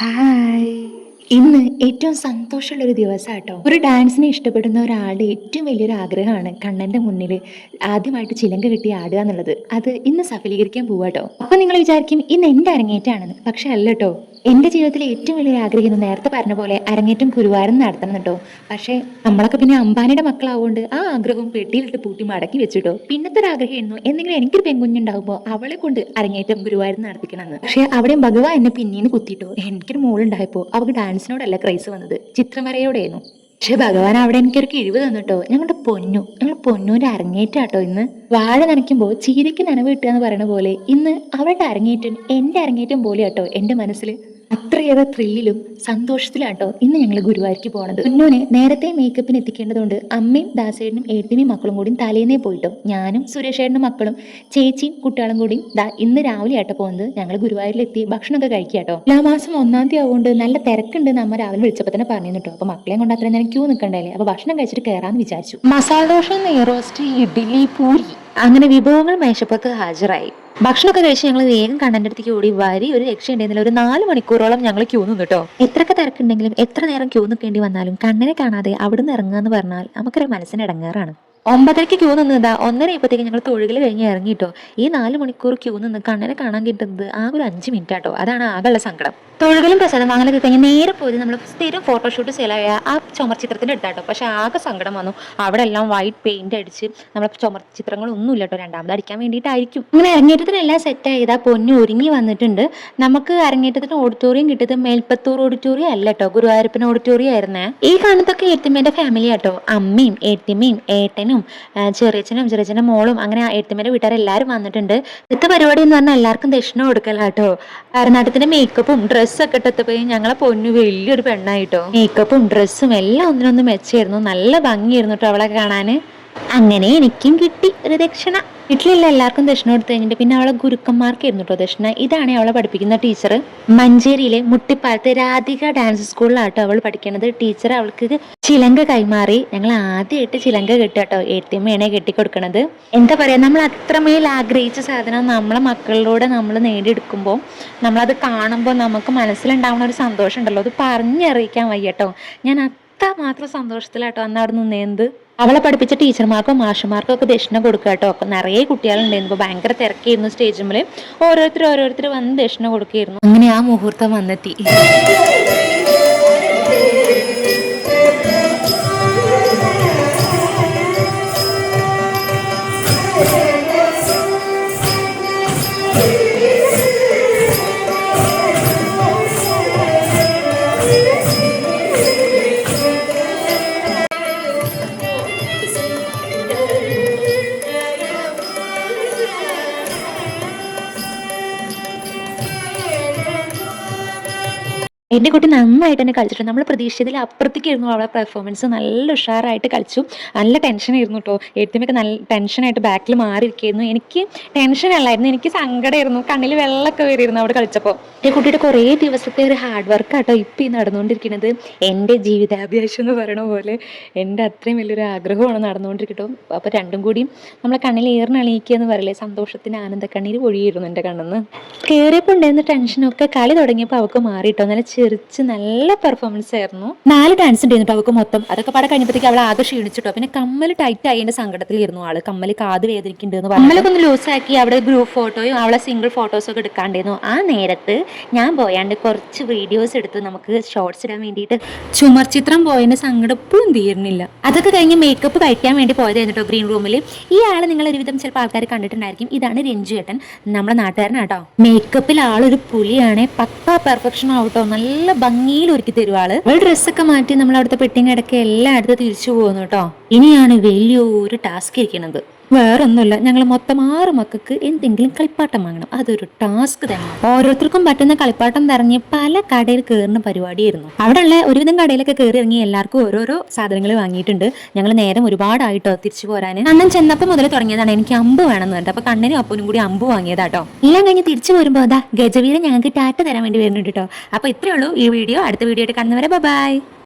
Hi ഇന്ന് ഏറ്റവും സന്തോഷമുള്ള ഒരു ദിവസം കേട്ടോ ഒരു ഡാൻസിനെ ഇഷ്ടപ്പെടുന്ന ഒരാളുടെ ഏറ്റവും വലിയൊരു ആഗ്രഹമാണ് കണ്ണന്റെ മുന്നിൽ ആദ്യമായിട്ട് ചിലങ്ക കിട്ടി ആടുക എന്നുള്ളത്. അത് ഇന്ന് സഫലീകരിക്കാൻ പോവാട്ടോ. അപ്പൊ നിങ്ങൾ വിചാരിക്കും ഇന്ന് എന്റെ അരങ്ങേറ്റാണെന്ന് പക്ഷെ അല്ല കേട്ടോ എന്റെ ജീവിതത്തിൽ ഏറ്റവും വലിയ ആഗ്രഹം നേരത്തെ പറഞ്ഞ പോലെ അരങ്ങേറ്റം ഗുരുവാരം നടത്തണം കേട്ടോ പക്ഷേ നമ്മളൊക്കെ പിന്നെ അംബാനിയുടെ മക്കളാവുകൊണ്ട് ആ ആഗ്രഹവും പെട്ടിയിലിട്ട് പൂട്ടി മടക്കി വെച്ചിട്ടോ? പിന്നത്തെ ഒരു ആഗ്രഹമായിരുന്നു എന്തെങ്കിലും എനിക്കൊരു പെൺകുഞ്ഞുണ്ടാകുമ്പോൾ അവളെ കൊണ്ട് അരങ്ങേറ്റം ഗുരുവായൂർ നടത്തിക്കണമെന്ന്. പക്ഷേ അവിടെയും ഭഗവാൻ എന്നെ പിന്നീന്ന് കുത്തിയിട്ടോ? എനിക്കൊരു മോളുണ്ടായപ്പോൾ അവൾക്ക് ഡാൻസിനോടല്ല ക്രൈസ് വന്നത് ചിത്രം വരയോടെയായിരുന്നു പക്ഷെ ഭഗവാൻ അവിടെ എനിക്കൊരു കിഴിവ് തന്നിട്ടോ? ഞങ്ങളുടെ പൊന്നു ഞങ്ങളുടെ പൊന്നൂന്റെ അരങ്ങേറ്റാട്ടോ ഇന്ന്. വാഴ നനയ്ക്കുമ്പോൾ ചീരയ്ക്ക് നനവ് കിട്ടുക എന്ന് പറയുന്ന പോലെ ഇന്ന് അവളുടെ അരങ്ങേറ്റം എന്റെ അരങ്ങേറ്റം പോലെയാട്ടോ എന്റെ മനസ്സിൽ അത്രയേറെ ത്രില്ലിലും സന്തോഷത്തിലാട്ടോ ഇന്ന് ഞങ്ങൾ ഗുരുവായൂർക്ക് പോണത്. കുഞ്ഞുവിന് നേരത്തെ മേക്കപ്പിന് എത്തിക്കേണ്ടതുകൊണ്ട് അമ്മയും ദാസേടനും ഏട്ടിനെയും മക്കളും കൂടി തലേന്നേ പോയിട്ടോ. ഞാനും സുരേഷേടനും മക്കളും ചേച്ചിയും കുട്ടികളും കൂടി ഇന്ന് രാവിലെ ആട്ടോ പോകുന്നത് ഞങ്ങൾ ഗുരുവായൂരിലെത്തി ഭക്ഷണമൊക്കെ കഴിക്കാട്ടോ. എല്ലാ മാസം ഒന്നാം തീയതി ആവുകൊണ്ട് നല്ല തിരക്കുണ്ട് നമ്മൾ രാവിലെ വിളിച്ചപ്പോൾ തന്നെ പറഞ്ഞു കേട്ടോ. അപ്പോൾ മക്കളെയും കൊണ്ട് അത്രയും നേരം ക്യൂ നിൽക്കണ്ടല്ലേ അപ്പോൾ ഭക്ഷണം കഴിച്ചിട്ട് കയറാമെന്ന് വിചാരിച്ചു. മസാല ദോശ നെയ്റോസ്റ്റ് ഇഡ്ഡലി പൂരി. അങ്ങനെ വിഭവങ്ങൾ മേശപ്പുറത്ത് ഹാജരായി. ഭക്ഷണമൊക്കെ കഴിച്ച് ഞങ്ങൾ വേഗം കണ്ണന്റെ അടുത്തേക്ക് ഓടി വരി ഒരു രക്ഷയുണ്ടായിരുന്നില്ല ഒരു നാല് മണിക്കൂറോളം ഞങ്ങൾ ക്യൂ നിന്നു കേട്ടോ. എത്രയൊക്കെ തിരക്കുണ്ടെങ്കിലും എത്ര നേരം ക്യൂ നിൽക്കേണ്ടി വന്നാലും കണ്ണനെ കാണാതെ അവിടുന്ന് ഇറങ്ങുക എന്ന് പറഞ്ഞാൽ നമുക്കൊരു മനസ്സിന് ഇടങ്ങാറാണ്. ഒമ്പതരയ്ക്ക് ക്യൂ നിന്നതാ. ഒന്നര ആയപ്പോഴത്തേക്ക് ഞങ്ങൾ തൊഴിൽ കഴിഞ്ഞ് ഇറങ്ങിട്ടോ. ഈ നാല് മണിക്കൂർ ക്യൂ നിന്ന് കണ്ണനെ കാണാൻ കിട്ടുന്നത് ആ ഒരു അഞ്ച് മിനിറ്റ് ആട്ടോ. അതാണ് ആകെയുള്ള സങ്കടം. തൊഴിലും പ്രസാദം വാങ്ങലൊക്കെ കഴിഞ്ഞ് നേരെ പോയി നമ്മൾ സ്ഥിരം ഫോട്ടോഷൂട്ട് സെലായ ആ ചുമർ ചിത്രത്തിന്റെ എടുത്താട്ടോ പക്ഷെ ആകെ സങ്കടം വന്നു. അവിടെ എല്ലാം വൈറ്റ് പെയിന്റ് അടിച്ച് നമ്മളെ ചുമർ ചിത്രങ്ങളൊന്നും ഇല്ല കേട്ടോ. രണ്ടാമത് അടിക്കാൻ വേണ്ടിയിട്ടായിരിക്കും. അങ്ങനെ അരങ്ങേറ്റത്തിനെല്ലാം സെറ്റ് ആയത്. ആ പൊന്നു ഒരുങ്ങി വന്നിട്ടുണ്ട്. നമുക്ക് അരങ്ങേറ്റത്തിന് ഓഡിറ്റോറിയം കിട്ടിയത് മേൽപ്പത്തൂർ ഓഡിറ്റോറിയം അല്ല കേട്ടോ. ഗുരുവായൂരപ്പൻ ഓഡിറ്റോറിയം ആയിരുന്നേ. ഈ കാണത്തൊക്കെ ഏത്തിമ്മേന്റെ ഫാമിലി ആട്ടോ. അമ്മയും ഏത്തിമ്മയും ഏട്ടനും ആ, ചെറിയച്ഛനും ചെറിയച്ഛന്റെ മോളും അങ്ങനെ എഴുത്തമ്മേന്റെ വീട്ടുകാർ എല്ലാവരും വന്നിട്ടുണ്ട്. ഇന്നത്തെ പരിപാടി എന്ന് പറഞ്ഞാൽ എല്ലാവർക്കും ദക്ഷിണ കൊടുക്കലാട്ടോ കർണാടകത്തിന്റെ മേക്കപ്പും ഡ്രസ്സൊക്കെ ഇട്ടപ്പോയി ഞങ്ങളെ പൊന്നു വലിയൊരു പെണ്ണായിട്ടോ. മേക്കപ്പും ഡ്രസ്സും എല്ലാം ഒന്നിനൊന്ന് മെച്ചായിരുന്നു നല്ല ഭംഗിയായിരുന്നു കേട്ടോ അവളെ കാണാന് അങ്ങനെ എനിക്കും കിട്ടി ഒരു ദക്ഷിണ. വീട്ടിലുള്ള എല്ലാവർക്കും ദക്ഷിണ കൊടുത്തു കഴിഞ്ഞിട്ട് പിന്നെ അവളെ ഗുരുക്കന്മാർക്കായിരുന്നു കേട്ടോ ദക്ഷിണ. ഇതാണ് അവളെ പഠിപ്പിക്കുന്ന ടീച്ചർ മഞ്ചേരിയിലെ മുട്ടിപ്പാലത്തെ രാധിക ഡാൻസ് സ്കൂളിലാട്ടോ അവൾ പഠിക്കണത്. ടീച്ചർ അവൾക്ക് ചിലങ്ക കൈമാറി. ഞങ്ങൾ ആദ്യമായിട്ട് ചിലങ്ക കെട്ടുക കേട്ടോ എഴുത്തിയമ്മയാണ് കെട്ടിക്കൊടുക്കണത്. എന്താ പറയാ നമ്മൾ അത്രമേൽ ആഗ്രഹിച്ച സാധനം നമ്മളെ മക്കളിലൂടെ നമ്മൾ നേടിയെടുക്കുമ്പോൾ നമ്മളത് കാണുമ്പോൾ നമുക്ക് മനസ്സിലുണ്ടാവുന്ന ഒരു സന്തോഷം ഉണ്ടല്ലോ അത് പറഞ്ഞറിയിക്കാൻ വയ്യട്ടോ ഞാൻ അത്ര മാത്രം സന്തോഷത്തിലാട്ടോ അന്ന് അവിടെ നിന്നേന്ത് അവളെ പഠിപ്പിച്ച ടീച്ചർമാർക്കും മാഷുമാർക്കും ഒക്കെ ദക്ഷിണ കൊടുക്കുക കേട്ടോ. നിറയെ കുട്ടികളുണ്ടായിരുന്നു ഇപ്പോൾ ഭയങ്കര തിരക്കായിരുന്നു സ്റ്റേജിൽ. ഓരോരുത്തർ ഓരോരുത്തർ വന്ന് ദക്ഷിണ കൊടുക്കുകയായിരുന്നു. അങ്ങനെ ആ മുഹൂർത്തം വന്നെത്തി. എന്റെ കുട്ടി നന്നായിട്ട് തന്നെ കളിച്ചിട്ടുണ്ട്. നമ്മൾ പ്രതീക്ഷിച്ചതിൽ അപ്പുറത്തേക്കായിരുന്നു അവളെ പെർഫോമൻസ് നല്ല ഉഷാറായിട്ട് കളിച്ചു. നല്ല ടെൻഷനായിരുന്നു കേട്ടോ എഴുത്തുമൊക്കെ നല്ല ടെൻഷനായിട്ട് ബാക്കിൽ മാറിയിരിക്കുന്നു. എനിക്ക് ടെൻഷൻ അല്ലായിരുന്നു. എനിക്ക് സങ്കടമായിരുന്നു കണ്ണിൽ വെള്ളമൊക്കെ വരുമായിരുന്നു അവിടെ കളിച്ചപ്പോൾ. എന്റെ കുട്ടിയുടെ കുറേ ദിവസത്തെ ഒരു ഹാർഡ് വർക്ക് ആട്ടോ ഇപ്പം ഈ നടന്നുകൊണ്ടിരിക്കുന്നത്. എന്റെ ജീവിതാഭിലാഷം എന്ന് പറയണ പോലെ എന്റെ അത്രയും വലിയൊരു ആഗ്രഹമാണ് നടന്നുകൊണ്ടിരിക്കട്ടോ. അപ്പോൾ രണ്ടും കൂടിയും നമ്മളെ കണ്ണിൽ ഏറിനണിയിക്കുക എന്ന് പറയില്ലേ? സന്തോഷത്തിന് ആനന്ദ കണ്ണീര് ഒഴിയിരുന്നു എന്റെ കണ്ണെന്ന്. കയറിയപ്പോൾ ഉണ്ടായിരുന്ന ടെൻഷനൊക്കെ കളി തുടങ്ങിയപ്പോൾ അവൾക്ക് മാറിയിട്ടോ നല്ല ചെറിച്ച് നല്ല പെർഫോമൻസ് ആയിരുന്നു. നാല് ഡാൻസ് ഉണ്ടായിരുന്നു അവൾക്ക് മൊത്തം. അതൊക്കെ പാടെ കഴിഞ്ഞപ്പോഴത്തേക്ക് അവൾ ആകെ ക്ഷീണിച്ചിട്ടോ. പിന്നെ കമ്മൽ ടൈറ്റ് ആയതിന്റെ സങ്കടത്തിലിരുന്നു ആൾ. കമ്മൽ കാത് വേദനിക്കുന്നുണ്ട് കമ്മലൊക്കെ ഒന്ന് ലൂസാക്കി അവിടെ ഗ്രൂപ്പ് ഫോട്ടോയും അവളെ സിംഗിൾ ഫോട്ടോസും ഒക്കെ എടുക്കാണ്ടിരുന്നു ആ നേരത്ത് ഞാൻ പോയാണ്ട് കുറച്ച് വീഡിയോസ് എടുത്ത് നമുക്ക് ഷോർട്സ് ഇടാൻ വേണ്ടിയിട്ട് ചുമർ ചിത്രം പോയതിന്റെ സങ്കടം ഇപ്പോഴും തീരുന്നില്ല. അതൊക്കെ കഴിഞ്ഞ് മേക്കപ്പ് കഴിക്കാൻ വേണ്ടി പോയതായിരുന്നു കേട്ടോ ഗ്രീൻ റൂമിൽ ഈ ആൾ നിങ്ങൾ ഒരുവിധം ചിലപ്പോൾ ആൾക്കാർ കണ്ടിട്ടുണ്ടായിരിക്കും. ഇതാണ് രഞ്ജു ഏട്ടൻ. നമ്മുടെ നാട്ടുകാരനാട്ടോ. മേക്കപ്പിൽ ആളൊരു പുലിയാണ്. പക്കാ പെർഫെക്ഷൻ ആവട്ടോ. നല്ല ഭംഗിയിൽ ഒരുക്കി തരും ആൾ. അവൾ ഡ്രസ്സൊക്കെ മാറ്റി നമ്മൾ അവിടുത്തെ പെട്ടിങ് ഇടയ്ക്ക് എല്ലാം അടുത്ത് തിരിച്ചു പോകുന്നു കേട്ടോ. ഇനിയാണ് വലിയൊരു ടാസ്ക് ഇരിക്കുന്നത്. വേറൊന്നുമില്ല. ഞങ്ങൾ മൊത്തം ആറ് മക്കൾക്ക് എന്തെങ്കിലും കളിപ്പാട്ടം വാങ്ങണം. അതൊരു ടാസ്ക് തന്നെ. ഓരോരുത്തർക്കും പറ്റുന്ന കളിപ്പാട്ടം തെരഞ്ഞ് പല കടയിൽ കയറുന്ന പരിപാടിയായിരുന്നു. അവിടെയുള്ള ഒരുവിധം കടയിലൊക്കെ കയറി ഇറങ്ങി എല്ലാവർക്കും ഓരോരോ സാധനങ്ങൾ വാങ്ങിയിട്ടുണ്ട്. ഞങ്ങൾ നേരം ഒരുപാടായിട്ടോ തിരിച്ചു പോരാൻ അണ്ണൻ ചെന്നപ്പോൾ മുതൽ തുടങ്ങിയതാണ്. എനിക്ക് അമ്പ് വേണമെന്ന് പറഞ്ഞിട്ട്. അപ്പൊ കണ്ണനും അപ്പനും കൂടി അമ്പ് വാങ്ങിയതാട്ടോ എല്ലാം കഴിഞ്ഞ് തിരിച്ചു വരുമ്പോൾ അതാ ഗജവീരൻ ഞങ്ങൾക്ക് ടാറ്റ തരാൻ വേണ്ടി വരുന്നുണ്ട് കേട്ടോ അപ്പൊ ഇത്രയേ ഉള്ളൂ ഈ വീഡിയോ. അടുത്ത വീഡിയോ ആയിട്ട് കാണുന്നവരെ ബൈ.